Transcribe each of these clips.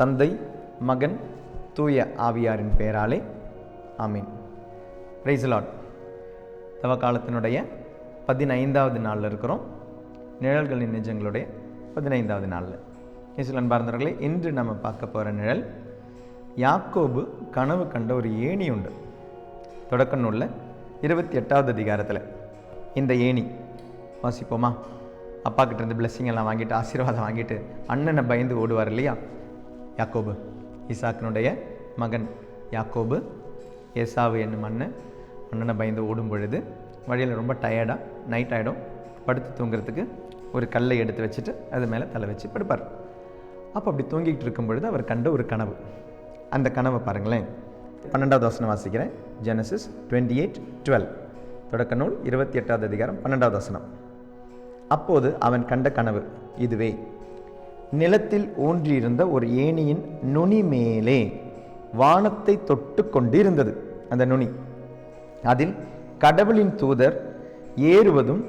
தந்தை மகன் தூய ஆவியாரின் பெயராலே ஆமீன். ரைசலாட் தவ காலத்தினுடைய பதினைந்தாவது நாளில் இருக்கிறோம். நிழல்களின் நிஜங்களுடைய பதினைந்தாவது நாளில். இயேசு பார்ந்தவர்களே இன்று நம்ம பார்க்க போகிற நிழல் யாக்கோபு கனவு கண்ட ஒரு ஏணி உண்டு. தொடக்க நூலில் இருபத்தி எட்டாவது அதிகாரத்தில் இந்த ஏணி வாசிப்போமா? அப்பா கிட்ட இருந்து எல்லாம் வாங்கிட்டு ஆசீர்வாதம் வாங்கிட்டு அண்ணனை பயந்து ஓடுவார் இல்லையா? யாக்கோபு. ஈசாக்கினுடைய மகன் யாக்கோபு. ஏசாவு என்னும் அண்ணன் அண்ணனை பயந்து ஓடும் பொழுது வழியில் ரொம்ப டயர்டாக நைட் ஆகிடும் படுத்து தூங்குறதுக்கு ஒரு கல்லை எடுத்து வச்சுட்டு அது மேலே தலை வச்சு படுப்பார். அப்போ அப்படி தூங்கிக்கிட்டு இருக்கும் பொழுது அவர் கண்ட ஒரு கனவு. அந்த கனவை பாருங்களேன். பன்னெண்டாவது வசனம் வாசிக்கிறேன். ஜெனசிஸ் டுவெண்ட்டி எயிட் டுவெல் தொடக்க நூல் இருபத்தி எட்டாவது அதிகாரம் பன்னெண்டாவது வசனம். அப்போது அவன் கண்ட கனவு இதுவே. நிலத்தில் ஊன்றியிருந்த ஒரு ஏணியின் நுனி மேலே வானத்தை தொட்டு கொண்டிருந்தது அந்த நுனி. அதில் கடவுளின் தூதர் ஏறுவதும்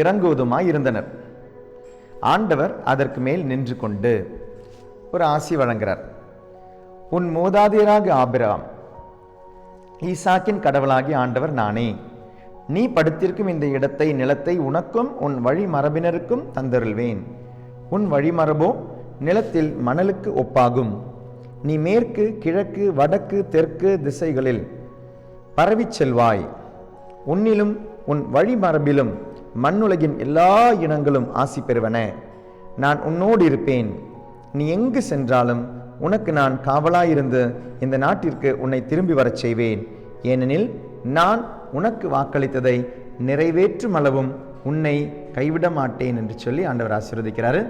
இறங்குவதுமாய் இருந்தனர். ஆண்டவர் அதற்கு மேல் நின்று கொண்டு ஒரு ஆசி வழங்குகிறார் உன் மூதாதையராக ஆபிராம் ஈசாக்கின் கடவுளாகி ஆண்டவர் நானே. நீ படுத்திருக்கும் இந்த இடத்தை நிலத்தை உனக்கும் உன் வழி மரபினருக்கும் தந்தருள்வேன். உன் வழிமரபோ நிலத்தில் மணலுக்கு ஒப்பாகும். நீ மேற்கு கிழக்கு வடக்கு தெற்கு திசைகளில் பரவிச் செல்வாய். உன்னிலும் உன் வழிமரபிலும் மண்ணுலகின் எல்லா இனங்களும் ஆசி பெறுவன. நான் உன்னோடு இருப்பேன். நீ எங்கு சென்றாலும் உனக்கு நான் காவலாயிருந்து இந்த நாட்டிற்கு உன்னை திரும்பி வரச் செய்வேன். ஏனெனில் நான் உனக்கு வாக்களித்ததை நிறைவேற்றும் அளவும் உன்னை கைவிட மாட்டேன் என்று சொல்லி ஆண்டவர் ஆசீர்வதிக்கிறாரு.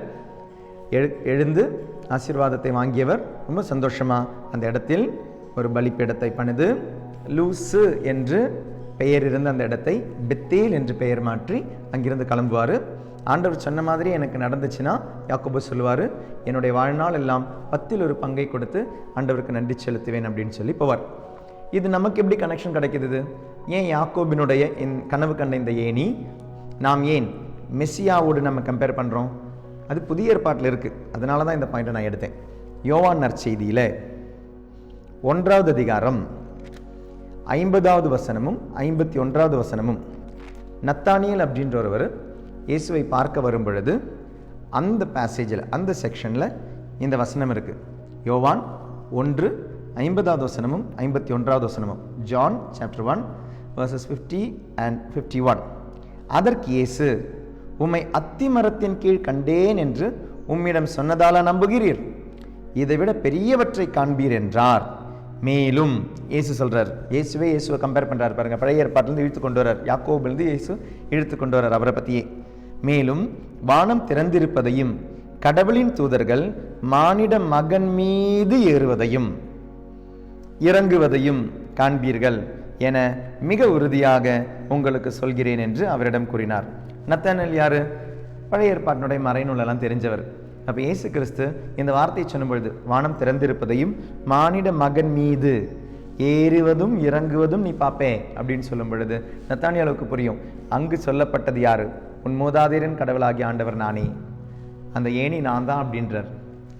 எழு எழுந்து ஆசீர்வாதத்தை வாங்கியவர். ரொம்ப சந்தோஷமா அந்த இடத்தில் ஒரு பலிப்பீடத்தை பணிது லூசு என்று பெயர் இருந்த அந்த இடத்தை பெத்தேல் என்று பெயர் மாற்றி அங்கிருந்து கிளம்புவார். ஆண்டவர் சொன்ன மாதிரி எனக்கு நடந்துச்சுன்னா யாக்கோபு சொல்லுவார் என்னுடைய வாழ்நாள் எல்லாம் பத்தில் ஒரு பங்கை கொடுத்து ஆண்டவருக்கு நன்றி செலுத்துவேன் அப்படின்னு சொல்லி போவார். இது நமக்கு எப்படி கனெக்ஷன் கிடைக்கிது ஏன் யாக்கோபினுடைய என் கனவு கண்ட இந்த ஏணி நாம் ஏன் மெஸ்ஸியாவோடு நம்ம கம்பேர் பண்ணுறோம் அது புதிய ஏற்பாட்டில் இருக்குது அதனால தான் இந்த பாயிண்ட்டை நான் எடுத்தேன். யோவான் நற்செய்தியில் ஒன்றாவது அதிகாரம் ஐம்பதாவது வசனமும் ஐம்பத்தி ஒன்றாவது வசனமும் நத்தானியல் அப்படின்ற ஒருவர் இயேசுவை பார்க்க வரும் பொழுது அந்த பேசேஜில் அந்த செக்ஷனில் இந்த வசனம் இருக்குது யோவான் ஒன்று ஐம்பதாவது வசனமும் ஐம்பத்தி ஒன்றாவது வசனமும். John chapter one verses fifty and fifty one அதற்கு இயேசு உம்மை அத்திமரத்தின் கீழ் கண்டேன் என்று உம்மிடம் சொன்னதால நம்புகிறீர். இதைவிட பெரியவற்றை காண்பீர் என்றார். மேலும் இயேசு சொல்றார் இயேசுவே இயேசுவை கம்பேர் பண்றார் பாருங்க. பழைய ஏற்பாட்டிலிருந்து இழுத்து கொண்டு வரார் யாக்கோபிலிருந்து இயேசு இழுத்து கொண்டு வரார் அவரை பத்தியே. மேலும் வானம் திறந்திருப்பதையும் கடவுளின் தூதர்கள் மானிட மகன் மீது ஏறுவதையும் இறங்குவதையும் காண்பீர்கள். என மிக உறுதியாக உங்களுக்கு சொல்கிறேன் என்று அவரிடம் கூறினார். நத்தனல் யாரு? பழைய ஏற்பாட்டினுடைய மறைநூலெல்லாம் தெரிஞ்சவர். அப்போ இயேசு கிறிஸ்து இந்த வார்த்தையை சொல்லும் பொழுது வானம் திறந்திருப்பதையும் மானிட மகன் மீது ஏறுவதும் இறங்குவதும் நீ பார்ப்பே அப்படின்னு சொல்லும் பொழுது நத்தானியாளுக்கு புரியும். அங்கு சொல்லப்பட்டது யாரு? உன் மூதாதையரின் கடவுளாகிய ஆண்டவர் நானே. அந்த ஏணி நான் தான் அப்படின்றார்.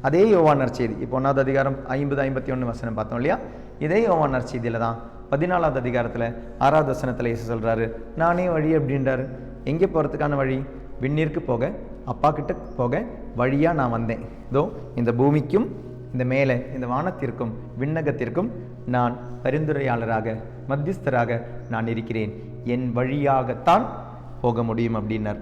அதே யோவான் செய்தி இப்போ ஒன்றாவது அதிகாரம் ஐம்பது ஐம்பத்தி ஒன்று வசனம் பார்த்தோம் இல்லையா? இதே யோவான் செய்தியில தான் பதினாலாவது அதிகாரத்தில் ஆறாவது வசனத்தில் இயேசு சொல்கிறாரு நானே வழி அப்படின்றாரு. எங்கே போகிறதுக்கான வழி? விண்ணிற்கு போக அப்பா கிட்ட போக வழியாக நான் வந்தேன். இதோ இந்த பூமிக்கும் இந்த மேலே இந்த வானத்திற்கும் விண்ணகத்திற்கும் நான் பரிந்துரையாளராக மத்தியஸ்தராக நான் இருக்கிறேன். என் வழியாகத்தான் போக முடியும் அப்படின்னார்.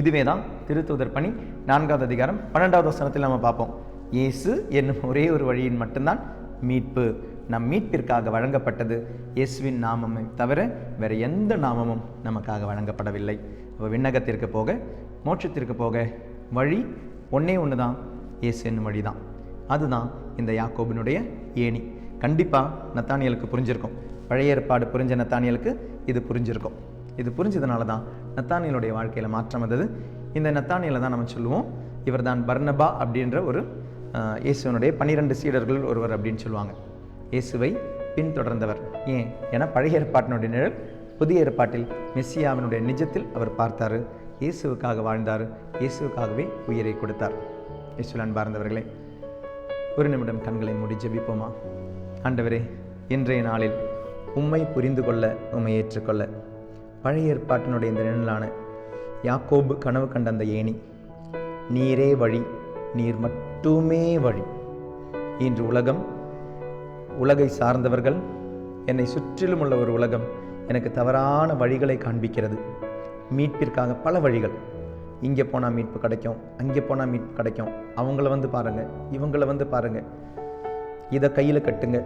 இதுவே தான் திருத்தூதர் பணி. நான்காவது அதிகாரம் பன்னெண்டாவது வசனத்தில் நம்ம பார்ப்போம். இயேசு என்னும் ஒரே ஒரு வழியின் மட்டும்தான் மீட்பு. நம் மீட்பிற்காக வழங்கப்பட்டது இயேசுவின் நாமமே. தவிர வேறு எந்த நாமமும் நமக்காக வழங்கப்படவில்லை. அப்போ விண்ணகத்திற்கு போக மோட்சத்திற்கு போக வழி ஒன்றே ஒன்று தான். இயேசு என்னும் வழி தான். அதுதான் இந்த யாக்கோபினுடைய ஏணி. கண்டிப்பாக நத்தானியலுக்கு புரிஞ்சிருக்கும். பழைய ஏற்பாடு புரிஞ்ச நத்தானியலுக்கு இது புரிஞ்சிருக்கும். இது புரிஞ்சதுனால தான் நத்தானியலுடைய வாழ்க்கையில் மாற்றம் வந்தது. இந்த நத்தானியில் தான் நம்ம சொல்லுவோம். இவர் தான் பர்னபா அப்படின்ற ஒரு இயேசுவனுடைய பன்னிரெண்டு சீடர்கள் ஒருவர் அப்படின்னு சொல்லுவாங்க. இயேசுவை பின்தொடர்ந்தவர். ஏன்? என பழைய ஏற்பாட்டினுடைய நிழல் புதிய ஏற்பாட்டில் மெஸ்ஸியாவினுடைய நிஜத்தில் அவர் பார்த்தாரு. இயேசுவுக்காக வாழ்ந்தார். இயேசுவுக்காகவே உயிரை கொடுத்தார். இயேசுவில் அன்பார்ந்தவர்களே ஒரு நிமிடம் கண்களை மூடி ஜெபிப்போமா? ஆண்டவரே இன்றைய நாளில் உம்மை புரிந்து கொள்ள உம்மை ஏற்றுக்கொள்ள. பழைய ஏற்பாட்டினுடைய இந்த நிழலான யாக்கோபு கனவு கண்ட அந்த ஏணி நீரே வழி நீர் மட்டுமே வழி. இன்று உலகம் உலகை சார்ந்தவர்கள் என்னை சுற்றிலும் உள்ள ஒரு உலகம் எனக்கு தவறான வழிகளை காண்பிக்கிறது. மீட்பிற்காக பல வழிகள். இங்கே போனால் மீட்பு கிடைக்கும் அங்கே போனால் மீட்பு கிடைக்கும். அவங்கள வந்து பாருங்கள் இவங்கள வந்து பாருங்கள் இதை கையில் கட்டுங்க.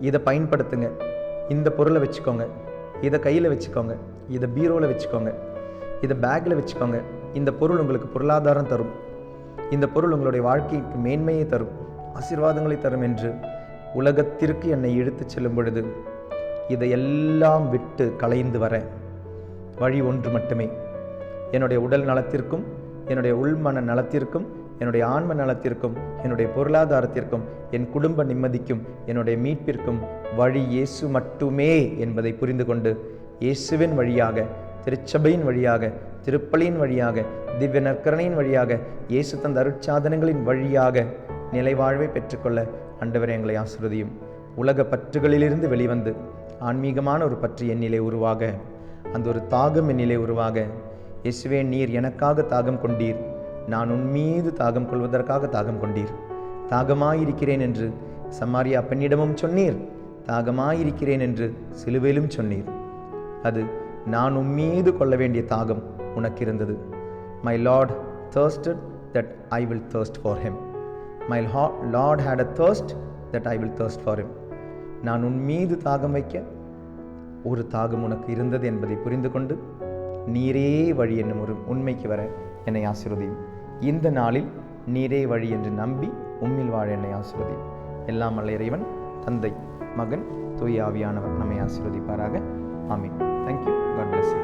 இதை பயன்படுத்துங்க. இந்த பொருளை வச்சுக்கோங்க. இதை கையில் வச்சுக்கோங்க. இதை பீரோவில் வச்சுக்கோங்க. இதை பேக்கில் வச்சுக்கோங்க. இந்த பொருள் உங்களுக்கு பொருளாதாரம் தரும். இந்த பொருள் உங்களுடைய வாழ்க்கைக்கு மேன்மையை தரும். ஆசீர்வாதங்களை தரும் என்று உலகத்திற்கு என்னை இழுத்துச் செல்லும் பொழுது இதையெல்லாம் விட்டு கலைந்து வர வழி ஒன்று மட்டுமே. என்னுடைய உடல் நலத்திற்கும் என்னுடைய உள்மன நலத்திற்கும் என்னுடைய ஆன்ம நலத்திற்கும் என்னுடைய பொருளாதாரத்திற்கும் என் குடும்ப நிம்மதிக்கும் என்னுடைய மீட்பிற்கும் வழி இயேசு மட்டுமே என்பதை புரிந்து கொண்டு இயேசுவின் வழியாக திருச்சபையின் வழியாக திருப்பலியின் வழியாக திவ்ய நற்கரணையின் வழியாக இயேசு தந்த அருட்சாதனங்களின் வழியாக நிலைவாழ்வை பெற்றுக்கொள்ள அண்டவர் எங்களை ஆசிரதியும் உலக பற்றுகளிலிருந்து வெளிவந்து ஆன்மீகமான ஒரு பற்று என் நிலை உருவாக அந்த ஒரு தாகம் என் நிலை உருவாக. இயேசுவே நீர் எனக்காக தாகம் கொண்டீர். நான் உன்மீது தாகம் கொள்வதற்காக தாகம் கொண்டீர். தாகமாயிருக்கிறேன் என்று சமாரியா பெண்ணிடமும் சொன்னீர். தாகமாயிருக்கிறேன் என்று சிலுவையிலும் சொன்னீர். அது நான் உம்மீது கொள்ள வேண்டிய தாகம் உனக்கு இருந்தது my lord thirsted that I will thirst for him my lord had a thirst that I will thirst for him நான் உன் மீது தாகம் வைக்க ஒரு தாகம் உனக்கு இருந்தது என்பதை புரிந்து கொண்டு நீரே வழி என்னும் ஒரு உண்மைக்கு வர என்னை ஆசிர்வதியும். இந்த நாளில் நீரே வழி என்று நம்பி உம்மில் வாழ என்னை ஆசிர்வதியும். எல்லாம் அல்ல இறைவன் தந்தை மகன் தூய் ஆவியானவர் நம்மை ஆசிர்வதிப்பாராக. ஆமீன். Thank you God bless you